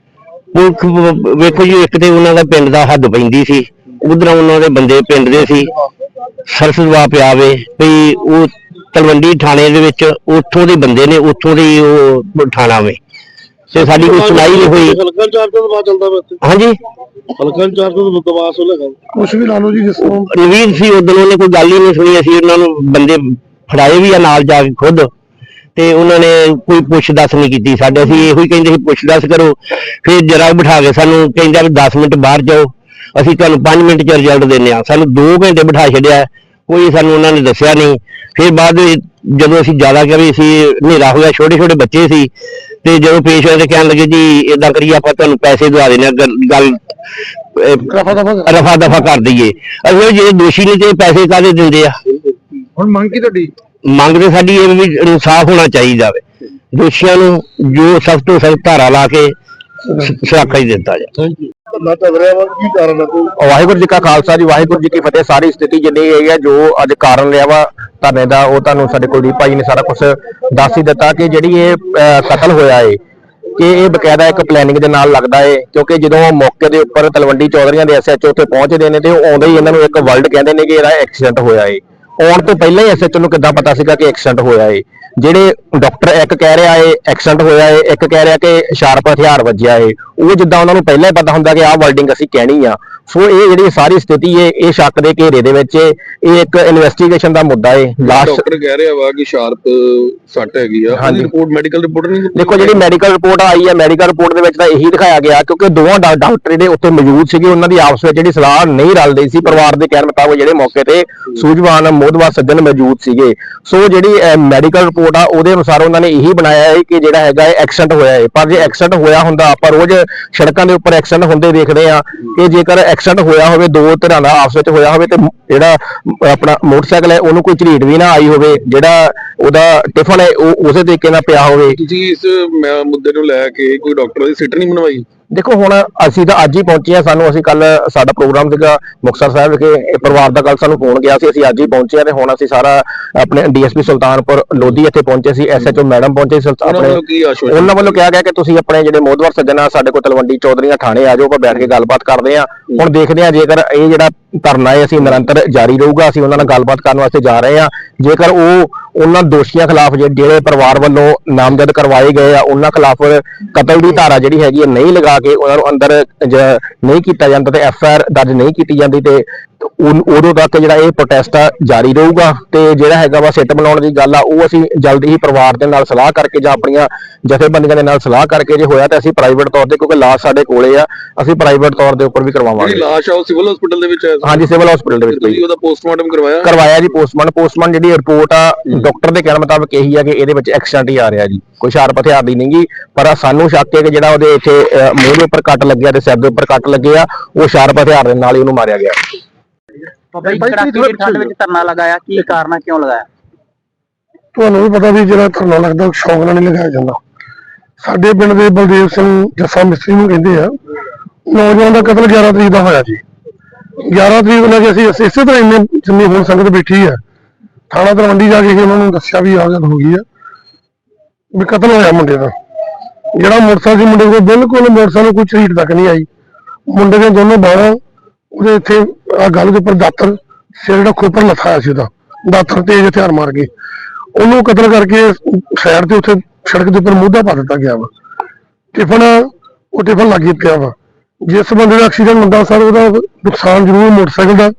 ਵ- ਵੇਖੋ ਜੀ ਇੱਕ ਤੇ ਉਹਨਾਂ ਦਾ ਪਿੰਡ ਦਾ ਹੱਦ ਪੈਂਦੀ ਸੀ ਉਧਰ ਉਹਨਾਂ ਦੇ ਬੰਦੇ ਪਿੰਡ ਦੇ ਸੀ ਸਰਸਵਾ ਪਿਆ ਵੇ ਵੀ ਉਹ ਤਲਵੰਡੀ ਥਾਣੇ ਦੇ ਵਿੱਚ ਉੱਥੋਂ ਦੇ ਬੰਦੇ ਨੇ ਉੱਥੋਂ ਦੇ ਉਹ ਥਾਣਾ ਵੇ। ਤੇ ਸਾਡੀ ਕੋਈ ਸੁਣਾਈ ਨਹੀਂ ਹੋਈ। ਹਲਕਾ ਚਾਰ ਤੋਂ ਦਬਾਅ ਚੱਲਦਾ ਵਾ ਇੱਥੇ ਹਾਂਜੀ। ਹਲਕਾ ਚਾਰ ਤੋਂ ਦਬਾਅ ਸੋ ਲਗਾ। ਕੁਝ ਵੀ ਲਾ ਲਓ ਜੀ ਜਿਸ ਤਰ੍ਹਾਂ ਨਵੀਨ ਸੀ ਉਦੋਂ ਉਹਨੇ ਕੋਈ ਗੱਲ ਹੀ ਨਹੀਂ ਸੁਣੀ। ਅਸੀਂ ਉਹਨਾਂ ਨੂੰ ਬੰਦੇ ਫੜਾਏ ਵੀ ਆ ਨਾਲ ਜਾ ਕੇ ਖੁਦ। ਤੇ ਉਹਨਾਂ ਨੇ ਕੋਈ ਪੁੱਛ ਦੱਸ ਨਹੀਂ ਕੀਤੀ। ਸਾਡੇ ਅਸੀਂ ਇਹੋ ਹੀ ਕਹਿੰਦੇ ਸੀ ਪੁੱਛ ਦੱਸ ਕਰੋ। ਫਿਰ ਜਰਾ ਬਿਠਾ ਕੇ ਸਾਨੂੰ ਕਹਿੰਦਾ ਵੀ 10 ਮਿੰਟ ਬਾਹਰ ਜਾਓ। ਅਸੀਂ ਤੁਹਾਨੂੰ 5 ਮਿੰਟ ਚ ਰਿਜ਼ਲਟ ਦਿੰਦੇ ਆ ਸਾਨੂੰ 2 ਘੰਟੇ ਬਿਠਾ ਛੱਡਿਆ। ਕੋਈ ਸਾਨੂੰ ਉਹਨਾਂ ਨੇ ਦੱਸਿਆ ਨਹੀਂ। ਫਿਰ ਬਾਅਦ ਵਿੱਚ ਜਦੋਂ ਅਸੀਂ ਜ਼ਿਆਦਾ ਕਿਹਾ ਵੀ ਅਸੀਂ ਹਨੇਰਾ ਹੋ ਗਿਆ ਛੋਟੇ ਛੋਟੇ ਬੱਚੇ ਸੀ ਤੇ ਜਦੋਂ ਪੇਸ਼ ਹੋਏ ਤੇ ਕਹਿਣ ਲੱਗੇ ਜੀ ਇਦਾਂ ਕਰੀਏ ਆਪਾਂ ਤੁਹਾਨੂੰ ਪੈਸੇ ਦਵਾ ਦੇਣੇ ਗੱਲ- ਰਫਾ ਦਫਾ ਰਫਾ ਦਫਾ ਕਰ ਦਈਏ। ਅਸੀਂ ਜਿਹੜੇ ਦੋਸ਼ੀ ਨੇ ਤੇ ਪੈਸੇ ਕਾਹਦੇ ਦਿੰਦੇ ਆ? ਹੁਣ ਮੰਗ ਕੀ ਤੁਹਾਡੀ? ਮੰਗ ਤੇ ਸਾਡੀ ਇਹ ਵੀ ਇਨਸਾਫ ਹੋਣਾ ਚਾਹੀਦਾ ਵੇ। ਦੋਸ਼ੀਆਂ ਨੂੰ ਜੋ ਸਖਤ ਤੋਂ ਸਖਤ ਧਾਰਾ ਲਾ ਕੇ ਸੁਰੱਖਿਆ ਹੀ ਦਿੱਤਾ ਜਾ। ਧਰਨਾ ਚੱਲ ਰਿਹਾ ਵਾ ਕੀ ਕਾਰਨ ਹੈ ਕੋਈ? ਵਾਹਿਗੁਰੂ ਜੀ ਕਾ ਖਾਲਸਾ ਜੀ ਵਾਹਿਗੁਰੂ ਜੀ ਕੀ ਫਤਿਹ। ਸਾਰੀ ਸਥਿਤੀ ਜਿੰਨੀ ਹੈਗੀ ਹੈ ਜੋ ਅੱਜ ਕਾਰਨ ਲਿਆ ਵਾ ਧਰਨੇ ਦਾ ਉਹ ਤੁਹਾਨੂੰ ਸਾਡੇ ਕੁਲਦੀਪ ਭਾਈ ਨੇ ਸਾਰਾ ਕੁਝ ਦੱਸ ਹੀ ਦਿੱਤਾ ਕਿ ਜਿਹੜੀ ਇਹ ਅਹ, ਕਤਲ ਹੋਇਆ ਏ ਕਿ ਇਹ ਬਕਾਇਦਾ ਇੱਕ ਪਲੈਨਿੰਗ ਦੇ ਨਾਲ ਲੱਗਦਾ ਏ ਕਿਉਂਕਿ ਜਦੋਂ ਉਹ ਮੌਕੇ ਦੇ ਉੱਪਰ ਤਲਵੰਡੀ ਚੌਧਰੀਆਂ ਦੇ ਐਸਐਚਓ ਉੱਥੇ ਪਹੁੰਚਦੇ ਨੇ ਤੇ ਉਹ ਆਉਂਦੇ ਹੀ ਇਹਨਾਂ ਨੂੰ ਇੱਕ ਵਰਲਡ ਕਹਿੰਦੇ ਨੇ ਕਿ ਇਹਦਾ ਐਕਸੀਡੈਂਟ ਹੋਇਆ ਏ। ਆਉਣ ਤੋਂ ਪਹਿਲਾਂ ਹੀ ਐਸਐਚਓ ਨੂੰ ਕਿੱਦਾਂ ਪਤਾ ਸੀਗਾ ਕਿ ਐਕਸੀਡੈਂਟ ਹੋਇਆ ਏ। ਜਿਹੜੇ ਡਾਕਟਰ ਇੱਕ ਕਹਿ ਰਿਹਾ ਏ ਐਕਸੀਡੈਂਟ ਹੋਇਆ ਏ, ਇੱਕ ਕਹਿ ਰਿਹਾ ਕਿ ਸ਼ਾਰਪ ਹਥਿਆਰ ਵੱਜਿਆ ਏ, ਉਹ ਜਿੱਦਾਂ ਉਹਨਾਂ ਨੂੰ ਪਹਿਲਾਂ ਹੀ ਪਤਾ ਹੁੰਦਾ ਕਿ ਆਹ ਵਰਡਿੰਗ ਅਸੀਂ ਕਹਿਣੀ ਆ। ਸੋ ਇਹ ਜਿਹੜੀ ਸਾਰੀ ਸਥਿਤੀ ਏ ਇਹ ਸ਼ੱਕ ਦੇ ਘੇਰੇ ਦੇ ਵਿੱਚ ਏ ਇਹ ਇੱਕ ਇਨਵੈਸਟੀਗੇਸ਼ਨ ਦਾ ਮੁੱਦਾ ਏ ਲਾਸ਼ ਡਾਕਟਰ ਕਹਿ ਰਿਹਾ ਵਾ ਕਿ ਸ਼ਾਰਪ ਸੱਟ ਹੈਗੀ ਆ ਹਾਂਜੀ। ਰਿਪੋਰਟ ਮੈਡੀਕਲ ਰਿਪੋਰਟ ਨਹੀਂ? ਦੇਖੋ ਜਿਹੜੀ ਮੈਡੀਕਲ ਰਿਪੋਰਟ ਆਈ ਹੈ ਮੈਡੀਕਲ ਰਿਪੋਰਟ ਦੇ ਵਿੱਚ ਤਾਂ ਇਹੀ ਦਿਖਾਇਆ ਗਿਆ ਕਿਉਂਕਿ ਦੋਵਾਂ ਡਾ- ਡਾਕਟਰ ਜਿਹੜੇ ਉੱਥੇ ਮੌਜੂਦ ਸੀਗੇ ਉਹਨਾਂ ਦੀ ਆਪਸ ਵਿੱਚ ਜਿਹੜੀ ਸਲਾਹ ਨਹੀਂ ਰਲ ਰਹੀ ਸੀ। ਪਰਿਵਾਰ ਦੇ ਕਹਿਣ ਮੁਤਾਬਕ ਜਿਹੜੇ ਮੌਕੇ ਤੇ ਸੂਝਵਾਨ ਮੋਦਵਾ ਸੱਜਣ ਮੌਜੂਦ ਸੀਗੇ। ਸੋ ਜਿਹੜੀ ਮੈਡੀਕਲ ਰਿਪੋਰਟ ਆ ਉਹਦੇ ਅਨੁਸਾਰ ਉਹਨਾਂ ਨੇ ਇਹੀ ਬਣਾਇਆ ਹੈ ਕਿ ਜਿਹੜਾ ਹੈਗਾ ਐਕਸੀਡੈਂਟ ਹੋਇਆ ਹੈ। ਪਰ ਜੇ ਐਕਸੀਡੈਂਟ ਹੋਇਆ ਹੁੰਦਾ ਆਪਾਂ ਰੋਜ਼ ਸੜਕਾਂ ਦੇ ਉੱਪਰ ਐਕਸੀਡੈਂਟ ਹੁੰਦੇ ਦੇਖਦੇ ਆ ਕਿ ਜੇਕਰ ਐਕਸੀਡੈਂਟ ਹੋਇਆ ਹੋਵੇ, ਦੋ ਧਿਰਾਂ ਦਾ ਆਪਸ ਵਿੱਚ ਹੋਇਆ ਹੋਵੇ ਤੇ ਜਿਹੜਾ ਆਪਣਾ ਮੋਟਰਸਾਈਕਲ ਹੈ, ਉਹਨੂੰ ਕੋਈ ਝਰੀਟ ਵੀ ਨਾ ਆਈ ਹੋਵੇ, ਜਿਹੜਾ ਉਹਦਾ ਟਿਫਨ ਹੈ, ਉਹ ਉਸੇ ਤਰੀਕੇ ਨਾਲ ਪਿਆ ਹੋਵੇ। ਤੁਸੀਂ ਇਸ ਮੁੱਦੇ ਨੂੰ ਲੈ ਕੇ ਕੋਈ ਡਾਕਟਰ ਦੀ ਸਿੱਟ ਨਹੀਂ ਬਣਵਾਈ? ਦੇਖੋ ਹੁਣ ਅਸੀਂ ਤਾਂ ਅੱਜ ਹੀ ਪਹੁੰਚੇ ਆ ਸਾਨੂੰ ਅਸੀਂ ਕੱਲ ਸਾਡਾ ਪ੍ਰੋਗਰਾਮ ਸੀਗਾ ਮੁਕਤਸਰ ਸਾਹਿਬ ਵਿਖੇ। ਇਹ ਪਰਿਵਾਰ ਦਾ ਕੱਲ ਸਾਨੂੰ ਫੋਨ ਗਿਆ ਸੀ। ਅਸੀਂ ਅੱਜ ਹੀ ਪਹੁੰਚੇ ਆ ਤੇ ਹੁਣ ਅਸੀਂ ਸਾਰਾ ਆਪਣੇ ਡੀਐਸਪੀ ਸੁਲਤਾਨਪੁਰ ਲੋਧੀ ਇੱਥੇ ਪਹੁੰਚੇ ਸੀ। ਐਸਐਚਓ ਮੈਡਮ ਪਹੁੰਚੇ ਸੀ। ਆਪਣੇ ਉਹਨਾਂ ਵੱਲੋਂ ਕਿਹਾ ਗਿਆ ਕਿ ਤੁਸੀਂ ਆਪਣੇ ਜਿਹੜੇ ਮੋਦਵਰ ਸੱਜਣ ਸਾਡੇ ਕੋਲ ਤਲਵੰਡੀ ਚੌਧਰੀਆਂ ਥਾਣੇ ਆ ਜਾਓ ਆਪਾਂ ਬੈਠ ਕੇ ਗੱਲਬਾਤ ਕਰਦੇ ਆ ਹੁਣ ਦੇਖਦੇ ਆ ਜੇਕਰ ਇਹ ਜਿਹੜਾ ਧਰਨਾ ਹੈ, ਅਸੀਂ ਨਿਰੰਤਰ ਜਾਰੀ ਰਹੂਗਾ, ਅਸੀਂ ਉਹਨਾਂ ਨਾਲ ਗੱਲਬਾਤ ਕਰਨ ਵਾਸਤੇ ਜਾ ਰਹੇ ਹਾਂ। ਜੇਕਰ ਉਹ ਉਹਨਾਂ ਦੋਸ਼ੀਆਂ ਖਿਲਾਫ ਜਿਹੜੇ ਪਰਿਵਾਰ ਵੱਲੋਂ ਨਾਮਜ਼ਦ ਕਰਵਾਏ ਗਏ ਆ, ਉਹਨਾਂ ਖਿਲਾਫ ਕਤਲ ਦੀ ਧਾਰਾ ਜਿਹੜੀ ਹੈਗੀ ਹੈ ਨਹੀਂ ਲਗਾ ਕੇ ਉਹਨਾਂ ਨੂੰ ਅੰਦਰ ਨਹੀਂ ਕੀਤਾ ਜਾਂਦਾ ਤੇ ਐਫ ਆਰ ਦਰਜ ਨਹੀਂ ਕੀਤੀ ਜਾਂਦੀ ਤੇ ਉਦੋਂ ਤੱਕ ਜਿਹੜਾ ਇਹ ਪ੍ਰੋਟੈਸਟ ਆ ਜਾਰੀ ਰਹੂਗਾ ਤੇ ਜਿਹੜਾ ਹੈਗਾ ਵਾ ਸਿੱਟ ਬਣਾਉਣ ਦੀ ਗੱਲ ਆ ਉਹ ਅਸੀਂ ਜਲਦੀ ਹੀ ਪਰਿਵਾਰ ਦੇ ਨਾਲ ਸਲਾਹ ਕਰਕੇ ਜਾਂ ਆਪਣੀਆਂ ਜਥੇਬੰਦੀਆਂ ਦੇ ਨਾਲ ਸਲਾਹ ਕਰਕੇ ਜੇ ਹੋਇਆ ਤਾਂ ਅਸੀਂ ਪ੍ਰਾਈਵੇਟ ਤੌਰ ਤੇ ਕਿਉਂਕਿ ਲਾਸ਼ ਸਾਡੇ ਕੋਲੇ ਆ ਅਸੀਂ ਪ੍ਰਾਈਵੇਟ ਤੌਰ ਦੇ ਉੱਪਰ ਵੀ ਜਿਹੜੀ ਕਰਵਾਵਾਂਗੇ ਲਾਸ਼ ਆ ਉਹ ਸਿਵਲ ਹਸਪੀਟਲ ਦੇ ਵਿੱਚ ਹੈ। ਹਾਂਜੀ ਸਿਵਲ ਹਸਪੀਟਲ ਦੇ ਵਿੱਚ ਤੁਸੀਂ ਉਹਦਾ ਪੋਸਟਮਾਰਟਮ ਕਰਵਾਇਆ? ਕਰਵਾਇਆ ਜੀ ਪੋਸਟਮਾਰਟਮ ਪੋਸਟਮਾਰਟਮ ਜਿਹੜੀ ਰਿਪੋਰਟ ਆ ਡਾਕਟਰ ਦੇ ਕਹਿਣ ਮੁਤਾਬਕ ਇਹੀ ਆ ਕਿ ਇਹਦੇ ਵਿੱਚ ਐਕਸੀਡੈਂਟ ਹੀ ਆ ਰਿਹਾ ਜੀ। ਕੋਈ ਸ਼ਾਰਪ ਹਥਿਆਰ ਦੀ ਨਹੀਂਗੀ ਪਰ ਸਾਨੂੰ ਸ਼ੱਕ ਹੈ ਕਿ ਜਿਹੜਾ ਉਹਦੇ ਇੱਥੇ ਮੂੰਹ ਦੇ ਉੱਪਰ ਕੱਟ ਲੱਗਿਆ ਤੇ ਸਿਰ ਦੇ ਉੱਪਰ ਕੱਟ ਲੱਗੇ ਆ ਉਹ ਸ਼ਾਰਪ ਹਥਿਆਰ ਦੇ ਨਾਲ ਹੀ ਉਹਨੂੰ ਮਾਰਿਆ ਗਿਆ। ਬਾਬਾ ਜੀ ਕੜਾਕੇ ਦੀ ਠੰਡ ਵਿੱਚ ਧਰਨਾ ਲਗਾਇਆ ਕੀ ਕਾਰਨ ਹੈ ਕਿਉਂ ਲਗਾਇਆ? ਤੁਹਾਨੂੰ ਵੀ ਪਤਾ ਵੀ ਜਿਹੜਾ ਧਰਨਾ ਲੱਗਦਾ ਉਹ ਸ਼ੌਕ ਨਾਲ ਨਹੀਂ ਲਗਾਇਆ ਜਾਂਦਾ। ਸਾਡੇ ਪਿੰਡ ਦੇ ਬਲਦੇਵ ਸਿੰਘ ਜੱਸਾ ਮਿਸਤਰੀ ਨੂੰ ਕਹਿੰਦੇ ਆ ਨੌਜਵਾਨ ਦਾ ਕਤਲ 11 ਤਰੀਕ ਦਾ ਹੋਇਆ ਜੀ। 11 ਤਰੀਕ ਨੂੰ ਕਿ ਅਸੀਂ ਇਸੇ ਤਰ੍ਹਾਂ ਇੰਨੇ ਜਿੰਨੀ ਹੁਣ ਸੰਗਤ ਬੈਠੀ ਆ ਥਾਣਾ ਤਲਵੰਡੀ ਜਾ ਕੇ ਉਹਨਾਂ ਨੂੰ ਦੱਸਿਆ ਵੀ ਗੱਲ ਹੋ ਗਈ ਆ ਵੀ ਕਤਲ ਹੋਇਆ ਮੁੰਡੇ ਦਾ। ਜਿਹੜਾ ਮੋਟਰਸਾਈਕਲ ਸੀ ਮੁੰਡੇ ਕੋਲ ਬਿਲਕੁਲ ਮੋਟਰਸਾਈਕਲ ਕੋਈ ਝਰੀਟ ਤੱਕ ਨਹੀਂ ਆਈ। ਮੁੰਡੇ ਦੇ ਦੋਨੋਂ ਬਾਹਾਂ ਉਹਦੇ ਇੱਥੇ ਆ ਗੱਲ ਦੇ ਉੱਪਰ ਦਾਤਰ, ਸਿਰ ਜਿਹੜਾ ਖੋਪਰ ਲੱਥਾਇਆ ਸੀ ਉਹਦਾ। ਦਾਤਰ ਤੇਜ਼ ਹਥਿਆਰ ਮਾਰ ਕੇ। ਉਹਨੂੰ ਕਤਲ ਕਰਕੇ ਸਾਈਡ ਤੇ ਉੱਥੇ ਸੜਕ ਦੇ ਉੱਪਰ ਮੁੱਦਾ ਪਾ ਦਿੱਤਾ ਗਿਆ ਵਾ। ਟਿਫਨ, ਉਹ ਟਿਫਨ ਲੱਗੀ ਪਿਆ ਵਾ। ਜਿਸ ਬੰਦੇ ਦਾ ਐਕਸੀਡੈਂਟ ਹੁੰਦਾ ਸਰ, ਉਹਦਾ ਨੁਕਸਾਨ ਜ਼ਰੂਰ ਮੋਟਰਸਾਈਕਲ ਦਾ।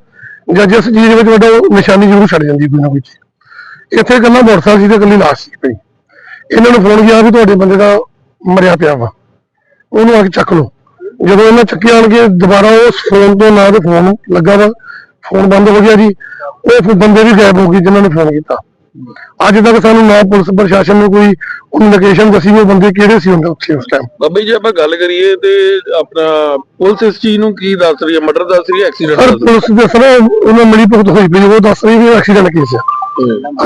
ਜਾਂ ਜਿਸ ਚੀਜ਼ ਵਿੱਚ ਵੱਡਾ ਨਿਸ਼ਾਨੀ ਜ਼ਰੂਰ ਛੱਡ ਜਾਂਦੀ ਕੋਈ ਨਾ ਕੋਈ ਇੱਥੇ ਇਕੱਲਾ ਮੋਟਰਸਾਈਕਲ ਸੀ ਤੇ ਇਕੱਲੀ ਲਾਸ਼ ਸੀ ਪਈ ਇਹਨਾਂ ਨੂੰ ਫੋਨ ਗਿਆ ਵੀ ਤੁਹਾਡੇ ਬੰਦੇ ਦਾ ਮਰਿਆ ਪਿਆ ਵਾ। ਉਹਨੂੰ ਆ ਕੇ ਚੱਕ ਲਓ। ਜਦੋਂ ਇਹਨਾਂ ਚੱਕਿਆ ਆਣ ਕੇ ਦੁਬਾਰਾ ਉਸ ਫੋਨ ਤੋਂ ਨਾ ਤੇ ਫੋਨ ਲੱਗਾ ਵਾ। ਫੋਨ ਬੰਦ ਹੋ ਗਿਆ ਜੀ। ਉਹ ਫਿਰ ਬੰਦੇ ਵੀ ਗਾਇਬ ਹੋ ਗਏ ਜਿਨ੍ਹਾਂ ਨੇ ਫੋਨ ਕੀਤਾ। ਅੱਜ ਤੱਕ ਸਾਨੂੰ ਨਾ ਪੁਲਿਸ ਪ੍ਰਸ਼ਾਸਨ ਨੇ ਕੋਈ ਉਹਨੂੰ ਲੋਕੇਸ਼ਨ ਦੱਸੀ ਵੀ ਉਹ ਬੰਦੇ ਕਿਹੜੇ ਸੀ ਹੁੰਦੇ ਉੱਥੇ ਉਸ ਟਾਈਮ ਬਾਬਾ ਜੀ ਆਪਾਂ ਗੱਲ ਕਰੀਏ ਤੇ ਆਪਣਾ ਪੁਲਿਸ ਇਸ ਚੀਜ਼ ਨੂੰ ਕੀ ਦੱਸ ਰਹੀ ਹੈ? ਮਰਡਰ ਦੱਸ ਰਹੀ ਹੈ ਐਕਸੀਡੈਂਟ ਸਰ ਦੱਸ ਰਹੀ ਪੁਲਿਸ ਦੇ ਸਰ ਉਹਨਾਂ ਮਿਲੀ ਭੁਗਤ ਹੋਈ ਪਈ ਉਹ ਦੱਸ ਰਹੀ ਵੀ ਐਕਸੀਡੈਂਟ ਕੇਸ ਹੈ।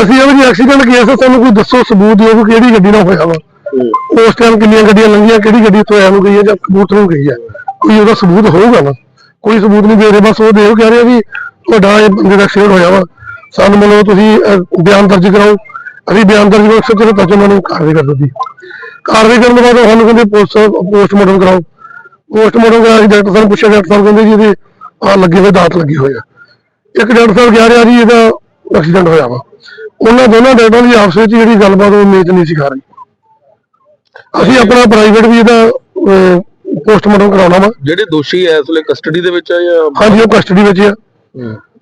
ਅਸੀਂ ਇਹ ਵੀ ਐਕਸੀਡੈਂਟ ਕੇਸ ਸਾਨੂੰ ਕੋਈ ਦੱਸੋ ਸਬੂਤ ਦਿਓ ਕਿ ਕਿਹੜੀ ਗੱਡੀ ਨਾਲ ਹੋਇਆ ਵਾ। ਉਸ ਟਾਈਮ ਕਿੰਨੀਆਂ ਗੱਡੀਆਂ ਲੰਘੀਆਂ, ਕਿਹੜੀ ਗੱਡੀ ਤੋਂ ਨੂੰ ਗਈ ਹੈ ਜਾਂ ਕਬੂਤਰ ਨੂੰ ਗਈ ਹੈ? ਕੋਈ ਉਹਦਾ ਸਬੂਤ ਹੋਊਗਾ ਨਾ? ਕੋਈ ਸਬੂਤ ਨਹੀਂ ਦੇ ਰਹੇ, ਬਸ ਉਹ ਦੇਖ ਕਹਿ ਰਹੇ ਵੀ ਤੁਹਾਡਾ ਇਹ ਬੰਦੇ ਦਾ ਐਕਸੀਡੈਂਟ ਹੋਇਆ ਵਾ। ਸਾਨੂੰ ਮਤਲਬ ਤੁਸੀਂ ਬਿਆਨ ਦਰਜ ਕਰਾਓ। ਅਸੀਂ ਬਿਆਨ ਦਰਜ ਕਰੋ ਸਿੱਧੇ ਤੱਕ ਉਹਨਾਂ ਨੂੰ ਕਾਰਵਾਈ ਕਰ ਦਿੱਤੀ ਕਾਰਵਾਈ ਕਰਨ ਤੋਂ ਬਾਅਦ ਸਾਨੂੰ ਕਹਿੰਦੇ ਪੁਲਿਸ, ਪੋਸਟਮਾਰਟਮ ਕਰਾਓ। ਪੋਸਟਮਾਰਟਮ ਕਰਾ ਕੇ ਡਾਕਟਰ ਸਾਹਿਬ ਪੁੱਛਿਆ, ਡਾਕਟਰ ਸਾਹਿਬ ਕਹਿੰਦੇ ਜੀ ਇਹਦੇ ਆ ਲੱਗੇ ਹੋਏ, ਦਾਤ ਲੱਗੇ ਹੋਏ ਆ। ਇੱਕ ਡਾਕਟਰ ਸਾਹਿਬ ਕਹਿ ਰਿਹਾ ਜੀ ਇਹਦਾ ਐਕਸੀਡੈਂਟ ਹੋਇਆ ਵਾ। ਉਹਨਾਂ ਦੋਨਾਂ ਡਾਕਟਰਾਂ ਦੀ ਆਪਸ ਵਿੱਚ ਜਿਹੜੀ ਗੱਲਬਾਤ ਉਹ ਮੇਚ ਨਹੀਂ ਸੀ ਕਰ ਰਹੀ। ਅਸੀਂ ਆਪਣਾ ਪ੍ਰਾਈਵੇਟ ਵੀ ਇਹਦਾ ਪੋਸਟਮਾਰਟਮ ਕਰਾਉਣਾ ਵਾ। ਜਿਹੜੇ ਦੋਸ਼ੀ ਐ ਇਸ ਵੇਲੇ ਕਸਟਡੀ ਦੇ ਵਿੱਚ ਆ ਜਾਂ ਹਾਂਜੀ ਉਹ ਕਸਟਡੀ ਵਿੱਚ ਆ।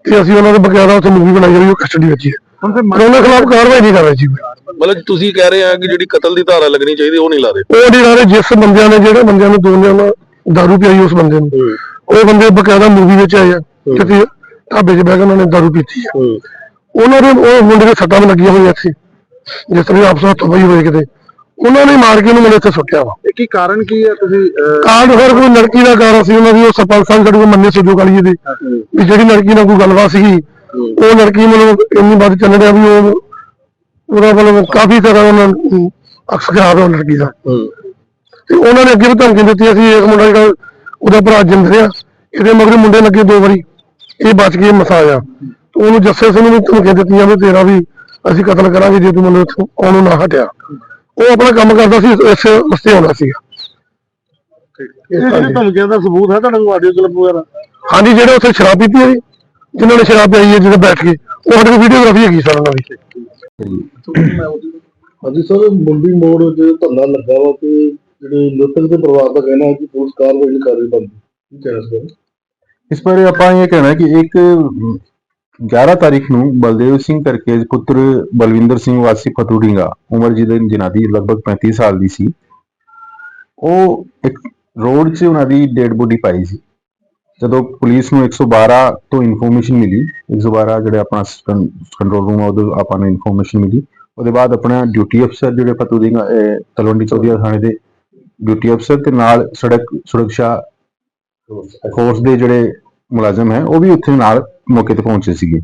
ਤੇ ਅਸੀਂ ਉਹਨਾਂ ਦੇ ਬਕਾਇਦਾ ਉੱਥੇ ਮੂਵੀ ਬਣਾਈ ਹੋਈ ਉਹ ਕਸਟਡੀ ਵਿੱਚ ਹੀ ਹੈ ਪਰ ਉਹਨਾਂ ਖਿਲਾਫ ਕਾਰਵਾਈ ਨਹੀਂ ਕਰ ਰਹੇ ਜੀ। ਮਤਲਬ ਤੁਸੀਂ ਕਹਿ ਰਹੇ ਆ ਕਿ ਜਿਹੜੀ ਕਤਲ ਦੀ ਧਾਰਾ ਲੱਗਣੀ ਚਾਹੀਦੀ ਉਹ ਨਹੀਂ ਲਾ ਰਹੇ। ਉਹ ਨਹੀਂ ਰਹੇ ਜਿਸ ਬੰਦਿਆਂ ਨੇ ਜਿਹੜੇ ਬੰਦਿਆਂ ਨੂੰ ਦੋਨੇ ਨੇ ਦਾਰੂ ਪਿਆਈ ਉਸ ਬੰਦੇ ਨੂੰ। ਉਹ ਬੰਦੇ ਬਕਾਇਦਾ ਮੂਵੀ ਵਿੱਚ ਆਏ ਆ ਕਿਤੇ ਢਾਬੇ 'ਚ ਬਹਿ ਕੇ ਉਹਨਾਂ ਨੇ ਦਾਰੂ ਪੀਤੀ ਆ। ਉਹਨਾਂ ਦੇ ਉਹ ਮੁੰਡੇ ਦੇ ਸੱਟਾਂ ਵੀ ਲੱਗੀਆਂ ਹੋਈਆਂ ਸੀ ਜਿਸ ਤਰ੍ਹਾਂ ਆਪਸ ਵਿੱਚ ਹੋਈ ਹੋਏ ਕਿਤੇ। ਉਹਨਾਂ ਨੇ ਮਾਰ ਕੇ ਉਹਨੂੰ ਮੇਰੇ ਇੱਥੇ ਸੁੱਟਿਆ ਵਾ। ਕੀ ਕਾਰਨ ਕੀ ਹੈ ਤੁਸੀਂ ਅਹ, ਕਾਰਡ ਹੋਰ ਕੋਈ ਲੜਕੀ ਦਾ ਕਾਰਨ ਸੀ ਉਹਨਾਂ ਦੀ ਉਹ ਸਰਪੰਚ ਸਾਹਿਬ ਸਾਡੇ ਕੋਲ ਮੰਨੇ ਸੁਜੋ ਕਾਲੀ ਦੀ ਵੀ ਜਿਹੜੀ ਲੜਕੀ ਨਾਲ ਕੋਈ ਗੱਲਬਾਤ ਸੀਗੀ ਉਹ ਲੜਕੀ ਮਤਲਬ ਇੰਨੀ ਵੱਧ ਚੱਲ ਰਿਹਾ ਵੀ ਉਹ ਉਹਦਾ ਮਤਲਬ ਕਾਫੀ ਤਰ੍ਹਾਂ ਉਹਨਾਂ ਅਕਸ ਖਰਾਬ ਹੈ ਉਹ ਲੜਕੀ ਦਾ। ਤੇ ਉਹਨਾਂ ਨੇ ਅੱਗੇ ਵੀ ਧਮਕੀ ਦਿੱਤੀ ਸੀ ਇੱਕ ਮੁੰਡਾ ਜਿਹੜਾ ਉਹਦਾ ਭਰਾ ਜਿੰਦ ਰਿਹਾ ਇਹਦੇ ਮਗਰ ਮੁੰਡੇ ਲੱਗੇ ਦੋ ਵਾਰੀ ਇਹ ਬਚ ਕੇ ਮਸਾ ਆਇਆ। ਤੇ ਉਹਨੂੰ ਜੱਸੇ ਸਿੰਘ ਨੂੰ ਵੀ ਧਮਕੀ ਦਿੱਤੀਆਂ ਵੀ ਤੇਰਾ ਵੀ ਅਸੀਂ ਕਤਲ ਕਰਾਂਗੇ ਜੇ ਤੂੰ ਮੈਨੂੰ ਇੱਥੋਂ ਆਉਣ ਨੂੰ ਨਾ ਹਟਿਆ। ਉਹ ਆਪਣਾ ਕੰਮ ਕਰਦਾ ਸੀ ਇਸ ਰਸਤੇ ਆਉਣਾ ਸੀਗਾ ਇਹ ਜਿਹੜੀ ਧਮਕੀਆਂ ਦਾ ਸਬੂਤ ਹੈ ਤੁਹਾਡੇ ਕੋਲ ਆਡੀਓ ਕਲਿੱਪ ਵਗੈਰਾ? ਹਾਂਜੀ ਜਿਹੜੇ ਉੱਥੇ ਸ਼ਰਾਬ ਪੀਤੀ ਹੈ ਜੀ ਜਿਨ੍ਹਾਂ ਨੇ ਸ਼ਰਾਬ ਪੀਈ ਹੈ ਜਿਹੜੇ ਬੈਠ ਕੇ ਉਹ ਸਾਡੇ ਕੋਲ ਵੀਡੀਓਗ੍ਰਾਫੀ ਹੈਗੀ ਸਰ ਉਹਨਾਂ ਦੀ ਹਾਂਜੀ ਸਰ ਮੁੰਡੀ ਮੋੜ ਜੇ ਧਰਨਾ ਲੱਗਾ ਵਾ ਤੇ ਜਿਹੜੇ ਮ੍ਰਿਤਕ ਦੇ ਪਰਿਵਾਰ ਦਾ ਕਹਿਣਾ ਹੈ ਕਿ ਪੁਲਿਸ ਕਾਰਵਾਈ ਕਰ ਰਹੀ ਬੰਦੀ। ਕੀ ਕਹਿਣਾ ਸਰ ਇਸ ਬਾਰੇ ਆਪਾਂ ਇਹ ਕਹਿਣਾ ਕਿ ਇੱਕ 11 ਤਾਰੀਖ ਨੂੰ ਬਲਦੇਵ ਸਿੰਘ ਕਰਕੇਜ ਪੁੱਤਰ ਬਲਵਿੰਦਰ ਸਿੰਘ ਵਾਸੀ ਫਤੂੜੀਗਾ ਉਮਰ ਜਿਹਦੇ ਜਿਨ੍ਹਾਂ ਲਗਭਗ 35 ਸਾਲ ਦੀ ਸੀ, ਉਹ ਇੱਕ ਰੋਡ 'ਚ ਉਹਨਾਂ ਦੀ ਡੈਡ ਬੋਡੀ ਪਾਈ ਸੀ। ਜਦੋਂ ਪੁਲਿਸ ਨੂੰ 112 ਤੋਂ ਇਨਫੋਰਮੇਸ਼ਨ ਮਿਲੀ 112 ਜਿਹੜੇ ਆਪਣਾ ਕੰਟਰੋਲ ਰੂਮ ਆ, ਉਹਦੇ ਆਪਾਂ ਨੂੰ ਇਨਫੋਰਮੇਸ਼ਨ ਮਿਲੀ। ਉਹਦੇ ਬਾਅਦ ਆਪਣਾ ਡਿਊਟੀ ਅਫਸਰ ਜਿਹੜੇ ਫਤੂੜੀਗਾ ਤਲਵੰਡੀ ਚੌਧਰੀ ਥਾਣੇ ਦੇ ਡਿਊਟੀ ਅਫਸਰ ਤੇ ਨਾਲ ਸੜਕ ਸੁਰੱਖਿਆ ਫੋਰਸ ਦੇ ਜਿਹੜੇ ਮੁਲਾਜ਼ਮ ਹੈ, ਉਹ ਵੀ ਉੱਥੇ ਨਾਲ ਮੌਕੇ ਤੇ ਪਹੁੰਚੇ ਸੀਗੇ।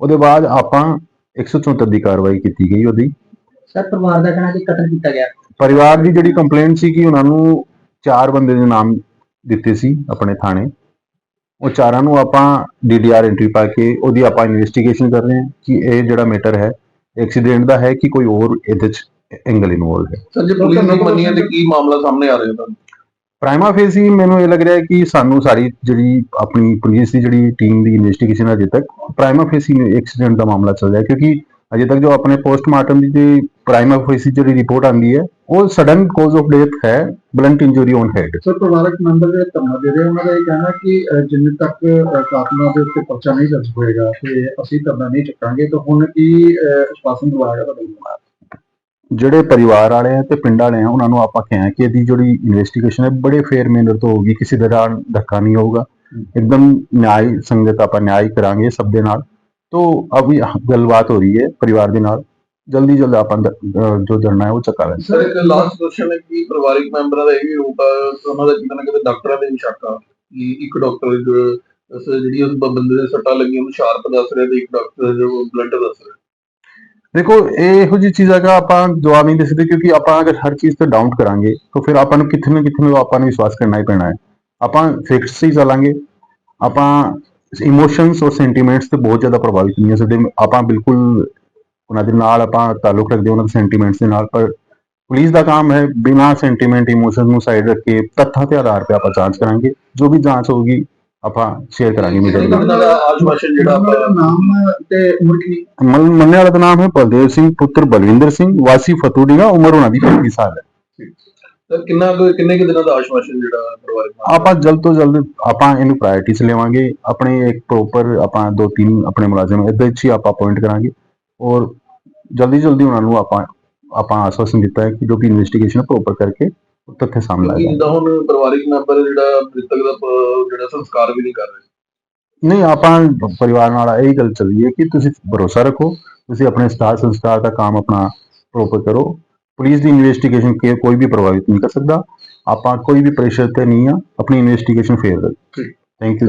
ਉਹਦੇ ਬਾਅਦ ਆਪਾਂ 174 ਦੀ ਕਾਰਵਾਈ ਕੀਤੀ ਗਈ ਉਹਦੀ। ਸਰ ਪਰਿਵਾਰ ਦਾ ਕਹਿਣਾ ਕਿ ਕਤਲ ਕੀਤਾ ਗਿਆ। ਪਰਿਵਾਰ ਦੀ ਜਿਹੜੀ ਕੰਪਲੇਂਟ ਸੀ ਕਿ ਉਹਨਾਂ ਨੂੰ ਚਾਰ ਬੰਦੇ ਦੇ ਨਾਮ ਦਿੱਤੇ ਸੀ ਆਪਣੇ ਥਾਣੇ। ਉਹ ਚਾਰਾਂ ਨੂੰ ਆਪਾਂ ਡੀਡੀਆਰ ਐਂਟਰੀ ਪਾ ਕੇ ਉਹਦੀ ਆਪਾਂ ਇਨਵੈਸਟੀਗੇਸ਼ਨ ਕਰ ਰਹੇ ਹਾਂ ਕਿ ਇਹ ਜਿਹੜਾ ਮੈਟਰ ਹੈ ਐਕਸੀਡੈਂਟ ਦਾ ਹੈ ਕਿ ਕੋਈ ਹੋਰ ਇਹਦੇ ਚ ਐਂਗਲ ਇਨਵੋਲਵ ਹੈ। ਸਰ ਜੇ ਪੁਲਿਸ ਨੇ ਮੰਨੀਆਂ ਤੇ ਕੀ ਮਾਮਲਾ ਸਾਹਮਣੇ ਆ ਰਿਹਾ ਤੁਹਾਨੂੰ? ਪ੍ਰਾਈਮਾ ਫੇਸੀ ਮੈਨੂੰ ਇਹ ਲੱਗ ਰਿਹਾ ਹੈ ਕਿ ਸਾਨੂੰ ਸਾਰੀ ਜਿਹੜੀ ਆਪਣੀ ਪੁਲਿਸ ਦੀ ਜਿਹੜੀ ਟੀਮ ਦੀ ਇਨਵੈਸਟੀਗੇਸ਼ਨ ਅਜੇ ਤੱਕ ਪ੍ਰਾਈਮਾ ਫੇਸੀ ਐਕਸੀਡੈਂਟ ਦਾ ਮਾਮਲਾ ਚੱਲ ਰਿਹਾ ਹੈ ਕਿਉਂਕਿ ਅਜੇ ਤੱਕ ਜੋ ਆਪਣੇ ਪੋਸਟਮਾਰਟਮ ਦੀ ਜਿਹੜੀ ਪ੍ਰਾਈਮਾ ਫੇਸੀ ਜਿਹੜੀ ਰਿਪੋਰਟ ਆਂਦੀ ਹੈ ਉਹ ਸਡਨ ਕਾਜ਼ ਆਫ ਡੈਥ ਹੈ blunt injury on head sir ਪਰਿਵਾਰਕ ਮੈਂਬਰ ਜਿਹੜੇ ਧਰਨਾ ਦੇ ਰਹੇ ਉਹਨਾਂ ਦਾ ਇਹ ਕਹਿਣਾ ਕਿ ਜਿੰਨੇ ਤੱਕ ਕਾਤਲਾਂ ਦੇ ਉੱਤੇ ਪਰਚਾ ਨਹੀਂ ਦਰਜ ਹੋਏਗਾ ਤੇ ਅਸੀਂ ਧਰਨਾ ਨਹੀਂ ਚੁੱਕਾਂਗੇ ਤਾਂ ਹੁਣ ਕੀ ਅਹ, ਆਸ਼ਵਾਸਨ ਤੁਹਾਡੇ? ਜਿਹੜੇ ਪਰਿਵਾਰ ਵਾਲੇ ਆ ਤੇ ਪਿੰਡ ਵਾਲੇ ਆ ਉਹਨਾਂ ਨੂੰ ਆਪਾਂ ਕਿਹਾ ਕਿ ਇਹਦੀ ਜਿਹੜੀ ਇਨਵੈਸਟੀਗੇਸ਼ਨ ਹੈ ਬੜੇ ਫੇਅਰ ਮੈਨਰ ਤੋਂ ਹੋਊਗੀ ਕਿਸੇ ਦੇ ਨਾਲ ਧੱਕਾ ਨਹੀਂ ਹੋਊਗਾ एकदम न्याय संगत ਆਪਾਂ न्याय ਕਰਾਂਗੇ ਸਭ ਦੇ ਨਾਲ तो अभी ਗੱਲਬਾਤ ਹੋ ਰਹੀ ਹੈ ਪਰਿਵਾਰ ਦੇ ਨਾਲ ਜਲਦੀ ਜਲਦੀ ਆਪਾਂ ਦ- ਅਹ ਜੋ ਧਰਨਾ ਹੈ ਉਹ ਚੱਕਾ ਲੈਂਦੇ ਸਰ ਇੱਕ ਲਾਸਟ ਕੁਐਸਚਨ ਹੈ ਕਿ ਪਰਿਵਾਰਿਕ ਮੈਂਬਰਾਂ ਦਾ ਇਹ ਵੀ ਰੂਪ ਆ ਕਿ ਉਹਨਾਂ ਦਾ ਕਿਤੇ ਨਾ ਕਿਤੇ ਡਾਕਟਰਾਂ ਦੇ ਵੀ ਸ਼ੱਕ ਆ ਕਿ ਇੱਕ ਡਾਕਟਰ ਜੋ ਅਸ ਜਿਹੜੀ ਉਸ ਬ- ਬੰਦੇ ਦੇ ਸੱਟਾਂ ਲੱਗੀਆਂ ਉਹਨੂੰ ਸ਼ਾਰਪ ਦੱਸ ਰਿਹਾ ਤੇ ਇੱਕ ਡਾਕਟਰ ਜੋ ਬਲੰਟ ਦੱਸ ਰਿਹਾ ਦੇਖੋ, ਇਹੋ ਜਿਹੀ ਚੀਜ਼ਾਂ ਦਾ ਆਪਾਂ ਜਵਾਬ ਨਹੀਂ ਦੇ ਸਕਦੇ ਕਿਉਂਕਿ ਆਪਾਂ ਅਗਰ ਹਰ ਚੀਜ਼ ਤੇ ਡਾਊਟ ਕਰਾਂਗੇ, ਤਾਂ ਫਿਰ ਆਪਾਂ ਨੂੰ ਕਿੱਥੇ ਨਾ ਕਿੱਥੇ ਨੂੰ ਆਪਾਂ ਨੂੰ ਵਿਸ਼ਵਾਸ ਕਰਨਾ ਹੀ ਪੈਣਾ ਹੈ। ਆਪਾਂ ਫੈਕਟਸ ਹੀ ਚੱਲਾਂਗੇ। ਆਪਾਂ ਇਮੋਸ਼ਨਸ ਔਰ ਸੈਂਟੀਮੈਂਟਸ ਤੇ ਬਹੁਤ ਜ਼ਿਆਦਾ ਪ੍ਰਭਾਵਿਤ ਨਹੀਂ ਹੋ ਸਕਦੇ। ਆਪਾਂ ਬਿਲਕੁਲ ਉਹਨਾਂ ਦੇ ਨਾਲ ਆਪਾਂ ਤਾਲੁਕ ਰੱਖਦੇ ਹਾਂ, ਉਹਨਾਂ ਦੇ ਸੈਂਟੀਮੈਂਟਸ ਦੇ ਨਾਲ। ਪਰ ਪੁਲਿਸ ਦਾ ਕੰਮ ਹੈ, ਬਿਨਾਂ ਸੈਂਟੀਮੈਂਟ ਇਮੋਸ਼ਨ ਨੂੰ ਸਾਈਡ ਰੱਖ ਕੇ ਤੱਥਾਂ ਦੇ ਆਧਾਰ ਤੇ ਆਪਾਂ ਜਾਂਚ ਕਰਾਂਗੇ। ਜੋ ਵੀ ਜਾਂਚ ਹੋਊਗੀ ਆਪਾਂ ਸ਼ੇਅਰ ਕਰਾਂਗੇ ਮੀਡੀਆ ਦੇ ਨਾਲ। ਆਸ਼ਵਾਸਨ ਜਿਹੜਾ ਉਹਨਾਂ ਦਾ ਆਪਾਂ ਨਾਮ ਤੇ ਉਮਰ ਕਿੰਨੀ? ਮਨ ਮੰਨਣੇ ਵਾਲਾ ਦਾ ਨਾਮ ਹੈ ਬਲਦੇਵ ਸਿੰਘ ਪੁੱਤਰ ਬਲਵਿੰਦਰ ਸਿੰਘ ਵਾਸੀ ਫਤੂੜੀਗਾ ਉਮਰ ਉਹਨਾਂ ਦੀ 35 ਸਾਲ ਹੈ। ਸਰ ਕਿੰਨਾ ਕੁ- ਕਿੰਨੇ ਕੁ ਦਿਨਾਂ ਦਾ ਆਸ਼ਵਾਸਨ ਜਿਹੜਾ ਪਰਿਵਾਰਿਕ ਮੈਂਬਰ ਆਪਾਂ ਜਲਦ ਤੋਂ ਜਲਦ ਆਪਾਂ ਇਹਨੂੰ ਪ੍ਰਾਇੋਰਟੀ 'ਚ ਲਵਾਂਗੇ। ਆਪਣੇ ਇੱਕ ਪ੍ਰੋਪਰ ਆਪਾਂ ਦੋ ਤਿੰਨ ਆਪਣੇ ਮੁਲਾਜ਼ਮ ਇਹਦੇ 'ਚ ਹੀ ਆਪਾਂ ਅਪਾਇੰਟ ਕਰਾਂਗੇ। ਔਰ ਜਲਦੀ ਜਲਦੀ ਉਹਨਾਂ ਨੂੰ ਆਪਾਂ ਆਪਾਂ ਆਸ਼ਵਾਸਨ ਦਿੱਤਾ ਹੈ ਕਿ ਜੋ ਵੀ ਇਨਵੈਸਟੀਗੇਸ਼ਨ ਪ੍ਰੋਪਰ ਕਰਕੇ ਤੱਥ ਸਾਹਮਣੇ ਕਿਉਂਕਿ ਆਏਗਾ ਜਿੱਦਾਂ ਹੁਣ ਪਰਿਵਾਰਿਕ ਮੈਂਬਰ ਜਿਹੜਾ ਮ੍ਰਿਤਕ ਦਾ ਪ- ਜਿਹੜਾ ਸੰਸਕਾਰ ਵੀ ਨਹੀਂ ਕਰ ਰਹੇ। ਨਹੀਂ ਆਪਾਂ ਪਰਿਵਾਰ ਨਾਲ ਇਹੀ ਗੱਲ ਚੱਲੀ ਹੈ ਕਿ ਤੁਸੀਂ ਭਰੋਸਾ ਰੱਖੋ ਤੁਸੀਂ ਆਪਣੇ ਸਟਾਰ ਸੰਸਕਾਰ ਦਾ ਕੰਮ ਆਪਣਾ ਪ੍ਰੋਪਰ ਕਰੋ। ਪੁਲਿਸ ਦੀ ਇਨਵੈਸਟੀਗੇਸ਼ਨ ਕੇ ਕੋਈ ਵੀ ਪ੍ਰਭਾਵਿਤ ਨਹੀਂ ਕਰ ਸਕਦਾ। ਆਪਾਂ ਕੋਈ ਵੀ ਪ੍ਰੈਸ਼ਰ ਤੇ ਨਹੀਂ ਆ ਆਪਣੀ ਇਨਵੈਸਟੀਗੇਸ਼ਨ ਫੇਰ ਕਰੋ ਥੈਂਕ ਯੂ